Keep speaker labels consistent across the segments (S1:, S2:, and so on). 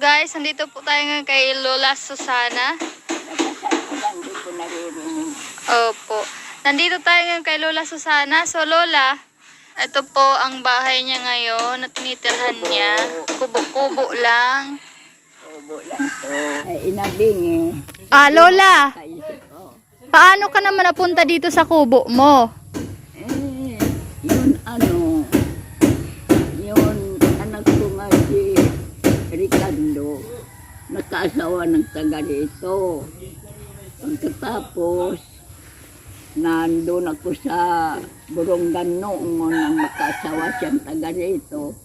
S1: guys, nandito po tayo ngayon kay Lola Susana. Opo. Nandito tayo ngayon kay Lola Susana. So Lola, ito po ang bahay niya ngayon na tinitirhan niya. Kubo-kubo lang.
S2: Obo lang to. Ay, inabing eh.
S1: Ah, Lola,
S2: ko.
S1: paano ka naman napunta dito sa kubo mo?
S2: Eh, yun ano, yun anak ko nga si Ricardo, nagkaasawa ng taga rito. Pagkatapos, nandun ako sa Buronggan noong nang makaasawa siyang taga rito.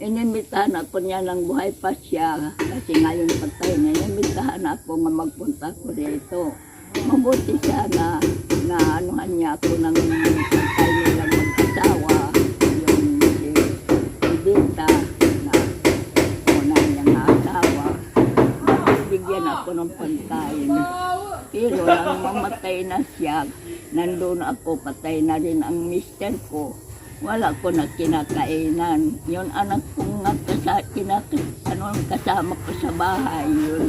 S2: Inimitahan ako niya ng buhay pa siya kasi ngayon patay na. Inimitahan ako nga magpunta ko rito. Mabuti sana na anuhan niya ako ng patay ng pagkain. Pero nang mamatay na siya, nandun ako, patay na rin ang mister ko. Wala ko na kinakainan. Yun anak ko nga kasa, kinaka, ano, kasama ko sa bahay, yun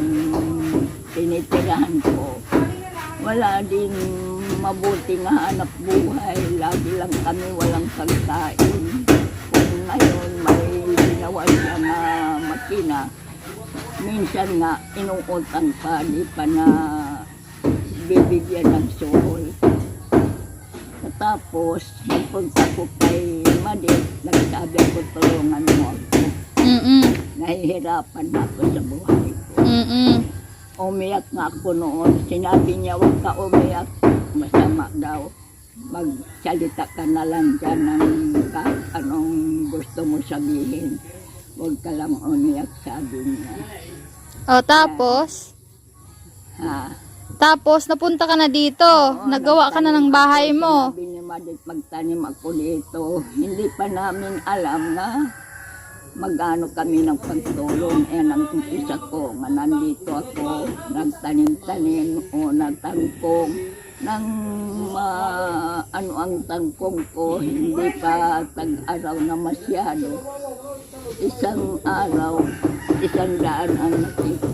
S2: tinitirahan ko. Wala din mabuti nga hanap buhay. Lagi lang kami walang pagkain. Kung ngayon may ginawa siya na makina, minsan nga inuutang pa, di pa na bibigyan ng suhol. Tapos, nagpunta ko kay Madit, nagsabi ako tulungan mo ako.
S1: Mm-mm.
S2: Nahihirapan na ako sa buhay ko.
S1: Mm-mm.
S2: Umiyak nga ako noon. Sinabi niya, huwag ka umiyak. Masama daw. Magsalita ka na lang dyan ng kahit anong gusto mo sabihin. Huwag ka lang umiyak, sabi niya.
S1: O, tapos?
S2: Ha?
S1: Tapos, napunta ka na dito. Nagawa ka na ng bahay mo.
S2: Sabi ni Madit, magtanim ako dito. Hindi pa namin alam na magano kami ng pagtulong. Eh, ang umpisa ko, nga nandito ako, nagtanim-tanim o nagtangkong. Nang ma- ano ang tangkong ko, hindi pa tag-araw na masyado. Isang araw, isang daan ang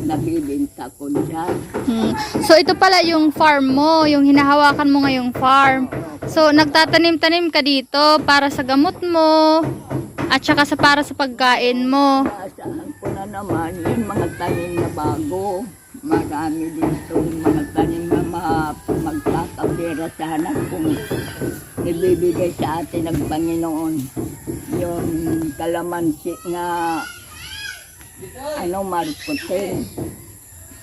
S2: nabibinta ko dyan.
S1: Hmm. So, ito pala yung farm mo, yung hinahawakan mo ngayong farm. So, nagtatanim-tanim ka dito para sa gamot mo at saka sa para sa pagkain mo.
S2: Asahan ko na naman yung mga tanim na bago. Marami dito yung mga tanim na ma- magkakapira sana kung ibibigay sa atin ng Panginoon. Yung kalamansi nga ano marputin.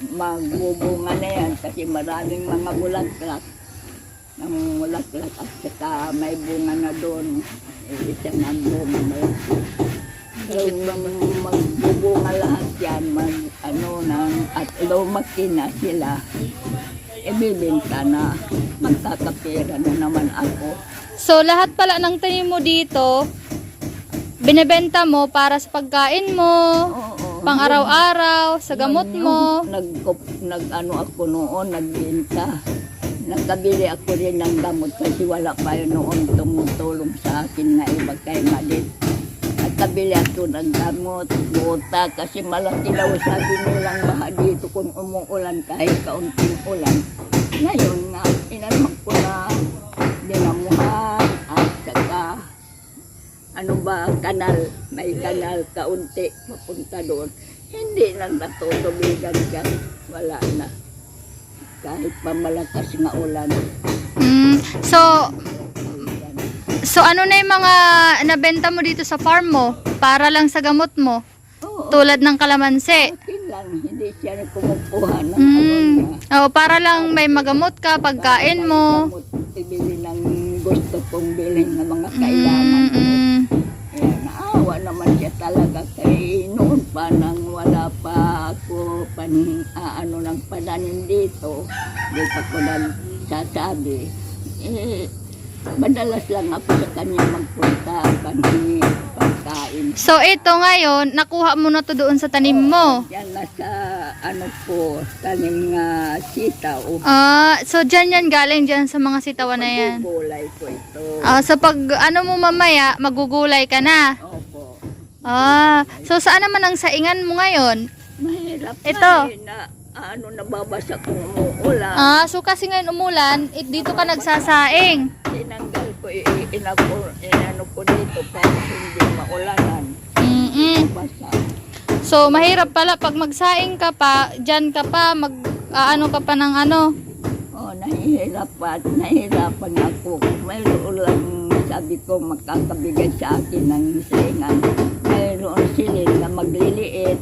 S2: Magbubunga na yan kasi maraming mga bulaklak. Ng bulaklak at saka may bunga na doon. Eh, Isang ang bunga na yan. Kung magbubunga lahat yan, mag, ano, ng, at lumaki na sila, ibibenta na, magkakapira na naman ako.
S1: So, lahat pala ng tanim mo dito, binebenta mo para sa pagkain mo,
S2: Oo.
S1: pang araw-araw, sa gamot mo.
S2: Nag, nag, ano ako noon, nagbenta. Nagkabili ako rin ng gamot kasi wala pa yun noon tumutulong sa akin na iba kay Madit. Nagkabili ako ng gamot, buta, kasi malaki daw sabi nilang baha dito kung umuulan kahit kaunting ulan. Ngayon nga, inanong ko na dinamuhan at saka ano ba, kanal, may kanal kaunti papunta doon. Hindi lang natutubigan dyan, wala na. Kahit pa malakas nga ulan.
S1: Mm, so, so ano na yung mga nabenta mo dito sa farm mo para lang sa gamot mo?
S2: Oo,
S1: Tulad ng kalamansi.
S2: okay lang, hindi siya na kumukuha ng
S1: Mm, oh, para lang may magamot ka, pagkain mo.
S2: Gamot, Ibili ng gusto kong bilhin ng mga kailangan
S1: Mm,
S2: ko.
S1: mm.
S2: Kaya naawa naman siya talaga kay noon pa pa ako pan, ah, ano ng pananim dito. Di pa ko nagsasabi. Eh, madalas lang ako sa kanya magpunta panhingi pagkain.
S1: So, ito ngayon, nakuha mo na to doon sa tanim mo.
S2: Yan nasa ano po, tanim nga sitaw.
S1: Ah, so dyan yan galing dyan sa mga sitawan na yan.
S2: Gulay ko ito.
S1: Ah, so pag ano mo mamaya, magugulay ka na.
S2: Opo.
S1: Ah, so saan naman ang saingan mo ngayon?
S2: Mahirap
S1: Ito.
S2: eh, na ano nababasa kung umuulan.
S1: Ah, so kasi ngayon umulan, it, dito ka nagsasaing.
S2: Tinanggal ko, i- i- inako, inano ko dito para hindi maulanan.
S1: Mm-mm.
S2: Basa.
S1: So, mahirap pala pag magsaing ka pa, dyan ka pa, mag, ano ka pa ng ano.
S2: Oh, nahihirapan, nahihirapan ako. Mayroon lang, sabi ko, makakabigay sa akin ng saingan. Mayroon sila na magliliit,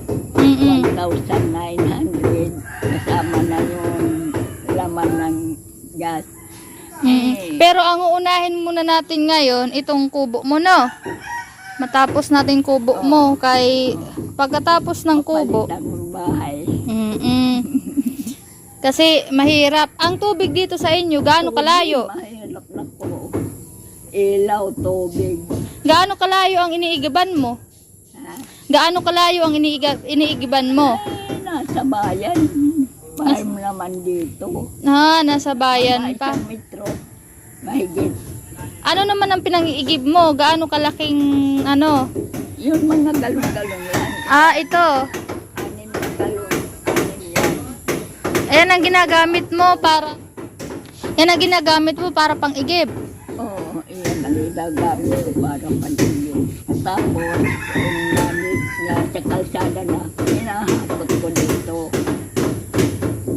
S1: Pero ang uunahin muna natin ngayon, itong kubo mo, no? Matapos natin kubo mo, kay pagkatapos ng kubo,
S2: bahay.
S1: mm Kasi mahirap. Ang tubig dito sa inyo, gaano kalayo?
S2: Mahirap na po. Ilaw, tubig.
S1: Gaano kalayo ang iniigiban mo? Gaano kalayo ang iniiga, iniigiban mo?
S2: Eh, nasa bayan. Farm naman dito.
S1: Ha, nasa bayan
S2: Mga
S1: pa.
S2: isang metro. Mahigit.
S1: Ano naman ang pinangiigib mo? Gaano kalaking ano?
S2: Yun mga galong-galong yan.
S1: Ah, ito.
S2: Anim na galong. Anim yan.
S1: Ayan ang ginagamit mo para Yan ang ginagamit mo para pang igib.
S2: Oo, iyan ang ginagamit ko para panilyo. Tapos, kung namit niya sa kalsada na, hinahakot ko dito.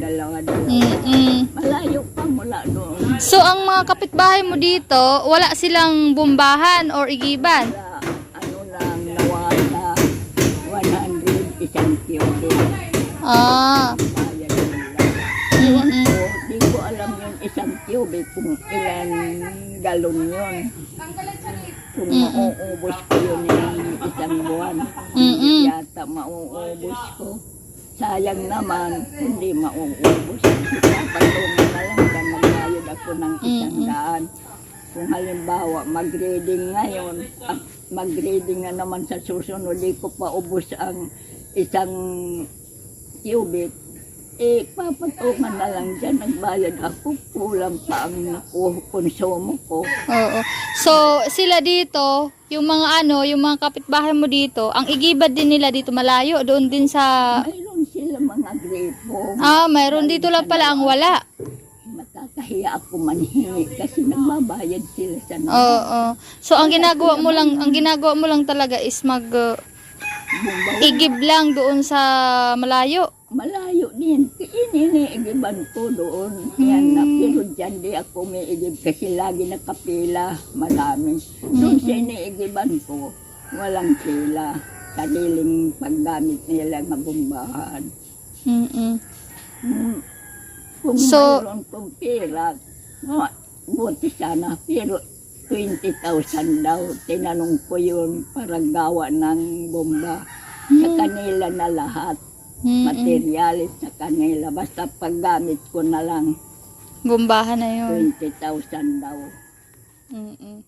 S2: Dalawa-dalawa.
S1: Mm-mm.
S2: Malayo pa mula doon.
S1: So ang mga kapitbahay mo dito, wala silang bumbahan or igiban.
S2: Sa ano lang, nawasa, 100 isang kyoto.
S1: Ah. Mm-mm.
S2: ko, alam yung isang cubic kung ilan galon yun. Kung
S1: Mm-mm.
S2: mauubos ko yun yung isang buwan,
S1: Mm-mm.
S2: hindi yata mauubos ko. Sayang naman, hindi mauubos. Papatungan na lang ng isang
S1: Mm-mm.
S2: daan. Kung halimbawa, mag-reading ngayon, at mag-reading nga naman sa susunod, di ko pa ubos ang isang cubic, eh, papatungan na lang dyan, nagbayad ako, kulang pa ang konsumo ko.
S1: Oo. So sila dito, yung mga ano, yung mga kapitbahay mo dito, ang igibad din nila dito malayo, doon din sa
S2: Mayroon sila mga gripo.
S1: Ah, mayroon dito lang pala ang wala.
S2: Makakahiya ako manhingi kasi nagbabayad sila sa mga
S1: Oo. So ang ginagawa mo lang, ang ginagawa mo lang talaga is mag uh, igib lang doon sa malayo.
S2: Malayo din. Ininiigiban ko doon. Yan na. Pero dyan di ako may igib kasi lagi nakapila. Marami. Doon sa iniigiban ko, walang pila. Sariling paggamit nila na bumbahan.
S1: Mm-mm.
S2: Hmm. Kung
S1: So-
S2: mayroon kong pera, no, buti sana. Pero 20,000 daw. Tinanong ko yun para gawa ng bomba. Sa kanila na lahat.
S1: Mm-mm.
S2: Materialis sa kanila. Basta paggamit ko na lang
S1: Bumbahan na yun.
S2: 20,000 daw.
S1: Mm-mm.